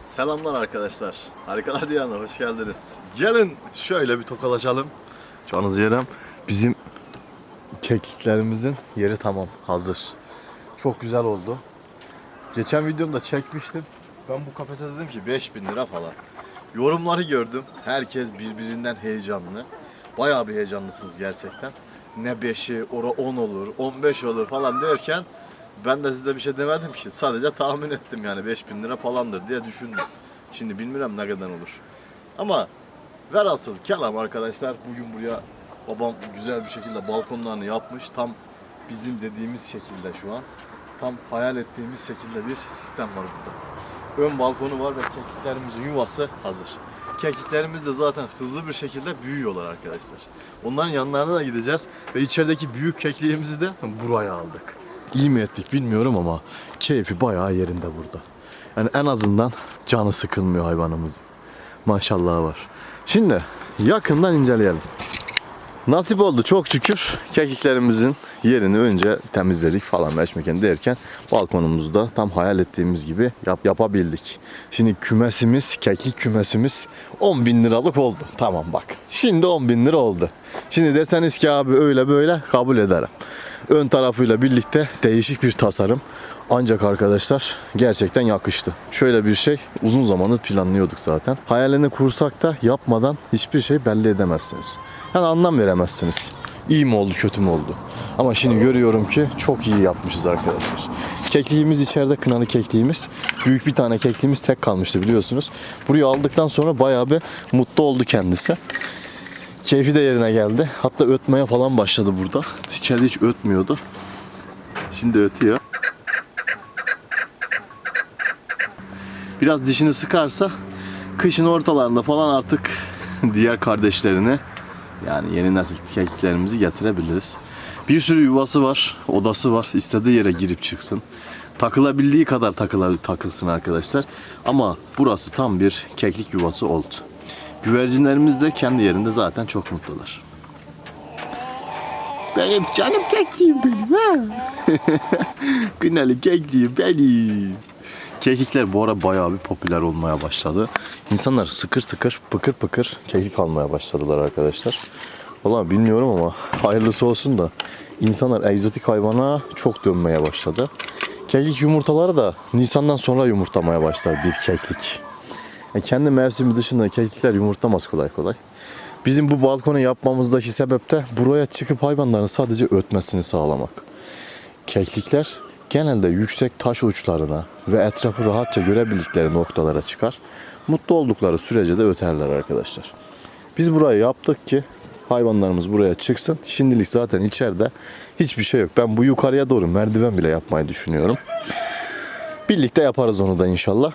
Selamlar arkadaşlar. Harikalar Diyarı'na hoş geldiniz. Gelin şöyle bir tokalaşalım. Şu an yerim bizim kekliklerimizin yeri tamam hazır. Çok güzel oldu. Geçen videomda çekmiştim. Ben bu kafese dedim ki 5000 lira falan. Yorumları gördüm. Herkes birbirinden heyecanlı. Bayağı bir heyecanlısınız gerçekten. Ne 5'i, ora 10 olur, 15 olur falan derken ben de size bir şey demedim ki. Sadece tahmin ettim yani 5000 lira falandır diye düşündüm. Şimdi bilmiyorum ne kadar olur. Ama velhasıl kelam arkadaşlar bugün buraya babam güzel bir şekilde balkonlarını yapmış. Tam bizim dediğimiz şekilde şu an. Tam hayal ettiğimiz şekilde bir sistem var burada. Ön balkonu var ve kekiklerimizin yuvası hazır. Kekiklerimiz de zaten hızlı bir şekilde büyüyorlar arkadaşlar. Onların yanlarına da gideceğiz ve içerideki büyük kekliğimizi de buraya aldık. İyi mi ettik bilmiyorum ama keyfi bayağı yerinde burada. Yani en azından canı sıkılmıyor hayvanımızın. Maşallah var. Şimdi yakından inceleyelim. Nasip oldu çok şükür kekiklerimizin yerini önce temizledik falan meşmeken derken balkonumuzu da tam hayal ettiğimiz gibi yap, yapabildik. Şimdi kümesimiz, kekik kümesimiz 10 bin liralık oldu. Tamam bak. Şimdi 10 bin lira oldu. Şimdi deseniz ki abi öyle böyle kabul ederim. Ön tarafıyla birlikte değişik bir tasarım. Ancak arkadaşlar gerçekten yakıştı. Şöyle bir şey uzun zamandır planlıyorduk zaten. Hayalini kursak da yapmadan hiçbir şey belli edemezsiniz. Yani anlam veremezsiniz. İyi mi oldu kötü mü oldu. Ama şimdi görüyorum ki çok iyi yapmışız arkadaşlar. Kekliğimiz içeride kınalı kekliğimiz. Büyük bir tane kekliğimiz tek kalmıştı biliyorsunuz. Burayı aldıktan sonra bayağı bir mutlu oldu kendisi. Keyfi de yerine geldi. Hatta ötmeye falan başladı burada. İçeride hiç ötmüyordu. Şimdi ötüyor. Biraz dişini sıkarsa kışın ortalarında falan artık diğer kardeşlerini yani yeni nesil kekiklerimizi getirebiliriz. Bir sürü yuvası var, odası var. İstediği yere girip çıksın. Takılabildiği kadar takıla, takılsın arkadaşlar. Ama burası tam bir keklik yuvası oldu. Güvercinlerimiz de kendi yerinde zaten çok mutlular. Benim canım kekliğim benim ha. Kınalı kekliğim benim. Kekikler bu ara bayağı bir popüler olmaya başladı. İnsanlar sıkır sıkır pıkır pıkır kekik almaya başladılar arkadaşlar. Valla bilmiyorum ama hayırlısı olsun da insanlar egzotik hayvana çok dönmeye başladı. Kekik yumurtaları da Nisan'dan sonra yumurtlamaya başlar bir keklik. Yani kendi mevsimi dışında kekikler yumurtlamaz kolay kolay. Bizim bu balkonu yapmamızdaki sebep de buraya çıkıp hayvanların sadece ötmesini sağlamak. Keklikler genelde yüksek taş uçlarına ve etrafı rahatça görebildikleri noktalara çıkar. Mutlu oldukları sürece de öterler arkadaşlar. Biz burayı yaptık ki hayvanlarımız buraya çıksın. Şimdilik zaten içeride hiçbir şey yok. Ben bu yukarıya doğru merdiven bile yapmayı düşünüyorum. Birlikte yaparız onu da inşallah.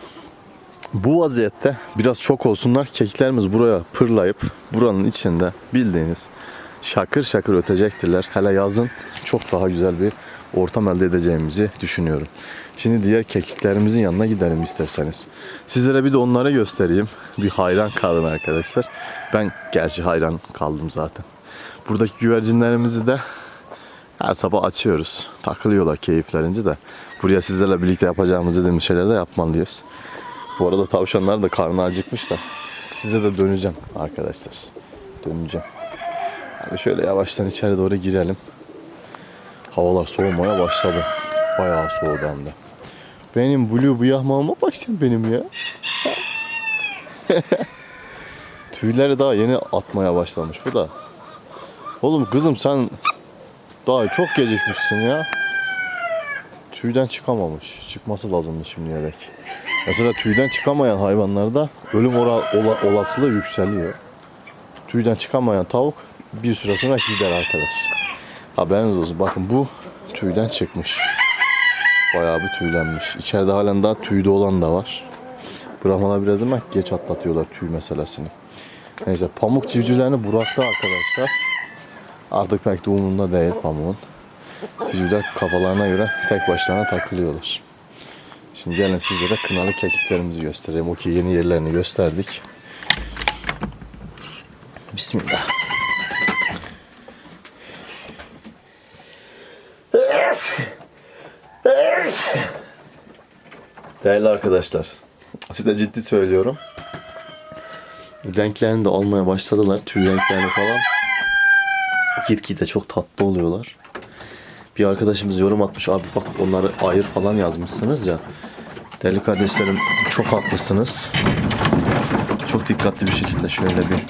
Bu vaziyette biraz çok olsunlar. Kekiklerimiz buraya pırlayıp buranın içinde bildiğiniz şakır şakır ötecektirler. Hele yazın çok daha güzel bir ortam elde edeceğimizi düşünüyorum. Şimdi diğer kekiklerimizin yanına gidelim isterseniz. Sizlere bir de onları göstereyim. Bir hayran kalın arkadaşlar. Ben gerçi hayran kaldım zaten. Buradaki güvercinlerimizi de her sabah açıyoruz. Takılıyorlar keyiflerince de. Buraya sizlerle birlikte yapacağımız dediğimiz şeyleri de yapmalıyız. Bu arada tavşanlar da karnı acıkmış da size de döneceğim arkadaşlar. Döneceğim. Hadi şöyle yavaştan içeri doğru girelim. Havalar soğumaya başladı. Bayağı soğudu hem de. Benim blue bu yahmağıma bak sen benim ya. Tüyleri daha yeni atmaya başlamış bu da. Oğlum kızım sen daha çok gecikmişsin ya. Tüyden çıkamamış. Çıkması lazımdı şimdiye dek. Mesela tüyden çıkamayan hayvanlarda ölüm ora, ola- olasılığı yükseliyor. Tüyden çıkamayan tavuk bir süre sonra gider arkadaş. Haberiniz olsun. Bakın bu tüyden çıkmış. Bayağı bir tüylenmiş. İçeride halen daha tüyde olan da var. Brahmalar biraz ama geç atlatıyorlar tüy meselesini. Neyse pamuk civcivlerini bıraktı arkadaşlar. Artık pek de umurunda değil pamuğun. Civcivler kafalarına göre tek başlarına takılıyorlar. Şimdi gelin sizlere kınalı kekiklerimizi göstereyim. Okey yeni yerlerini gösterdik. Bismillah. Değerli arkadaşlar, Size ciddi söylüyorum. Renklerini de almaya başladılar. Tüy renklerini falan. Gitgide çok tatlı oluyorlar. Bir arkadaşımız yorum atmış. Abi bak onları ayır falan yazmışsınız ya. Değerli kardeşlerim çok haklısınız. Çok dikkatli bir şekilde şöyle bir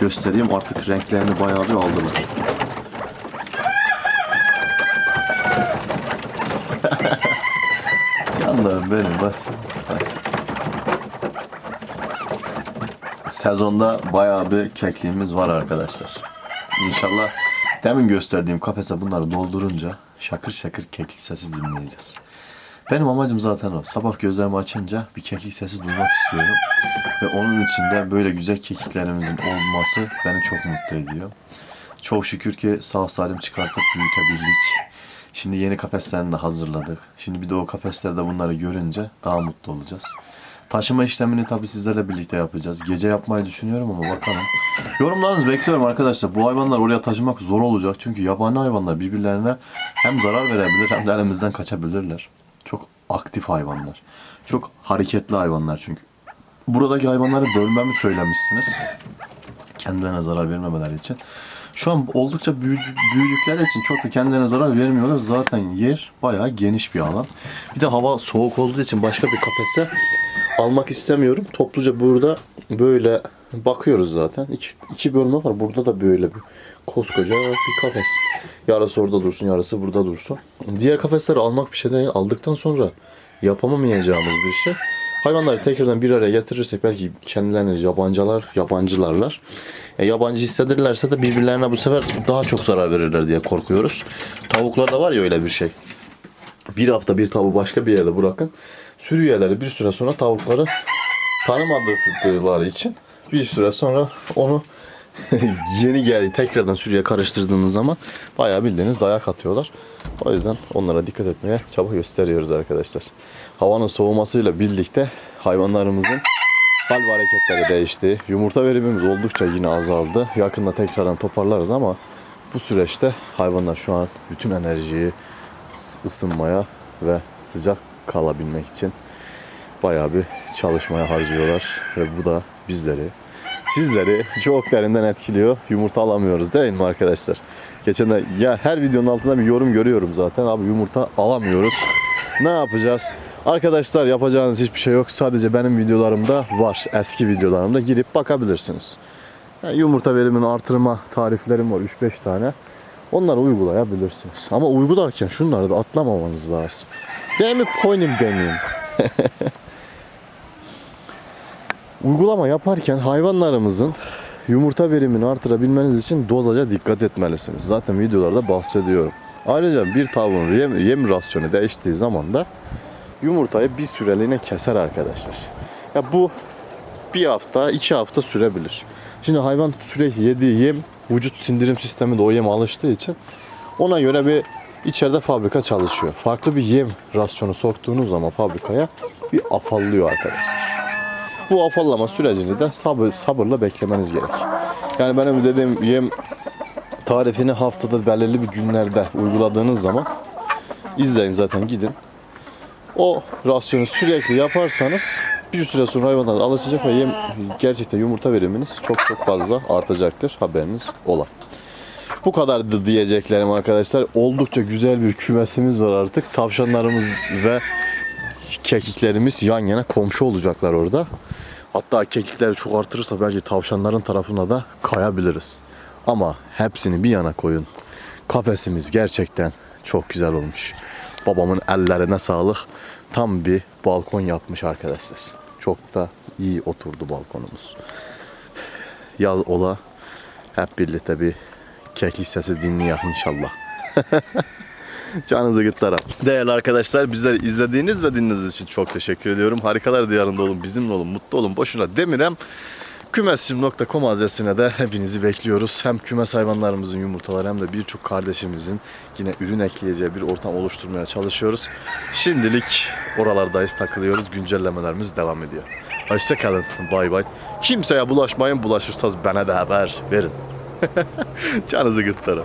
göstereyim. Artık renklerini bayağı bir aldılar. Canlarım benim basit. basit. Sezonda bayağı bir kekliğimiz var arkadaşlar. İnşallah demin gösterdiğim kafese bunları doldurunca şakır şakır keklik sesi dinleyeceğiz. Benim amacım zaten o. Sabah gözlerimi açınca bir keklik sesi duymak istiyorum. Ve onun içinde böyle güzel kekiklerimizin olması beni çok mutlu ediyor. Çok şükür ki sağ salim çıkartıp büyütebildik. Şimdi yeni kafeslerini de hazırladık. Şimdi bir de o kafeslerde bunları görünce daha mutlu olacağız. Taşıma işlemini tabii sizlerle birlikte yapacağız. Gece yapmayı düşünüyorum ama bakalım. Yorumlarınızı bekliyorum arkadaşlar. Bu hayvanlar oraya taşımak zor olacak. Çünkü yabani hayvanlar birbirlerine hem zarar verebilir hem de elimizden kaçabilirler. Çok aktif hayvanlar. Çok hareketli hayvanlar çünkü. Buradaki hayvanları bölmemi söylemişsiniz. Kendilerine zarar vermemeleri için. Şu an oldukça büyüdü, büyüdükleri için çok da kendilerine zarar vermiyorlar. Zaten yer bayağı geniş bir alan. Bir de hava soğuk olduğu için başka bir kafese almak istemiyorum. Topluca burada böyle bakıyoruz zaten. İki, iki bölme var. Burada da böyle bir koskoca bir kafes. Yarısı orada dursun, yarısı burada dursun. Diğer kafesleri almak bir şey değil. Aldıktan sonra yapamamayacağımız bir şey. Hayvanları tekrardan bir araya getirirsek belki kendilerini yabancılar, yabancılarlar. E, yabancı hissedirlerse de birbirlerine bu sefer daha çok zarar verirler diye korkuyoruz. Tavuklarda var ya öyle bir şey. Bir hafta bir tavuğu başka bir yerde bırakın. Sürü üyeleri bir süre sonra tavukları tanımadıkları için bir süre sonra onu yeni geldi tekrardan sürüye karıştırdığınız zaman bayağı bildiğiniz dayak atıyorlar. O yüzden onlara dikkat etmeye çaba gösteriyoruz arkadaşlar. Havanın soğumasıyla birlikte hayvanlarımızın ve hareketleri değişti. Yumurta verimimiz oldukça yine azaldı. Yakında tekrardan toparlarız ama bu süreçte hayvanlar şu an bütün enerjiyi ısınmaya ve sıcak kalabilmek için bayağı bir çalışmaya harcıyorlar ve bu da bizleri sizleri çok derinden etkiliyor. Yumurta alamıyoruz değil mi arkadaşlar? Geçen de ya her videonun altında bir yorum görüyorum zaten. Abi yumurta alamıyoruz. Ne yapacağız? Arkadaşlar yapacağınız hiçbir şey yok. Sadece benim videolarımda var. Eski videolarımda girip bakabilirsiniz. Yani yumurta verimini artırma tariflerim var 3-5 tane. Onları uygulayabilirsiniz. Ama uygularken şunları da atlamamanız lazım. Değil mi poynim benim? Uygulama yaparken hayvanlarımızın yumurta verimini artırabilmeniz için dozaja dikkat etmelisiniz. Zaten videolarda bahsediyorum. Ayrıca bir tavuğun yem, yem rasyonu değiştiği zaman da yumurtayı bir süreliğine keser arkadaşlar. Ya bu bir hafta, iki hafta sürebilir. Şimdi hayvan sürekli yediği yem, vücut sindirim sistemi de o yeme alıştığı için ona göre bir içeride fabrika çalışıyor. Farklı bir yem rasyonu soktuğunuz zaman fabrikaya bir afallıyor arkadaşlar. Bu afallama sürecini de sabır, sabırla beklemeniz gerek. Yani benim dediğim yem tarifini haftada belirli bir günlerde uyguladığınız zaman izleyin zaten gidin. O rasyonu sürekli yaparsanız bir süre sonra hayvanlar alışacak ve yem gerçekten yumurta veriminiz çok çok fazla artacaktır. Haberiniz ola. Bu kadardı diyeceklerim arkadaşlar. Oldukça güzel bir kümesimiz var artık. Tavşanlarımız ve kekiklerimiz yan yana komşu olacaklar orada. Hatta kekikleri çok artırırsa belki tavşanların tarafına da kayabiliriz. Ama hepsini bir yana koyun. Kafesimiz gerçekten çok güzel olmuş. Babamın ellerine sağlık. Tam bir balkon yapmış arkadaşlar. Çok da iyi oturdu balkonumuz. Yaz ola hep birlikte bir keklik sesi dinleyelim inşallah. Canınızı gırtlarım. Değerli arkadaşlar bizleri izlediğiniz ve dinlediğiniz için çok teşekkür ediyorum. Harikalar diyarında olun, bizimle olun, mutlu olun. Boşuna demirem. Kümesim.com adresine de hepinizi bekliyoruz. Hem kümes hayvanlarımızın yumurtaları hem de birçok kardeşimizin yine ürün ekleyeceği bir ortam oluşturmaya çalışıyoruz. Şimdilik oralardayız, takılıyoruz. Güncellemelerimiz devam ediyor. Hoşçakalın. Bay bay. Kimseye bulaşmayın. Bulaşırsanız bana da haber verin. Canınızı gırtlarım.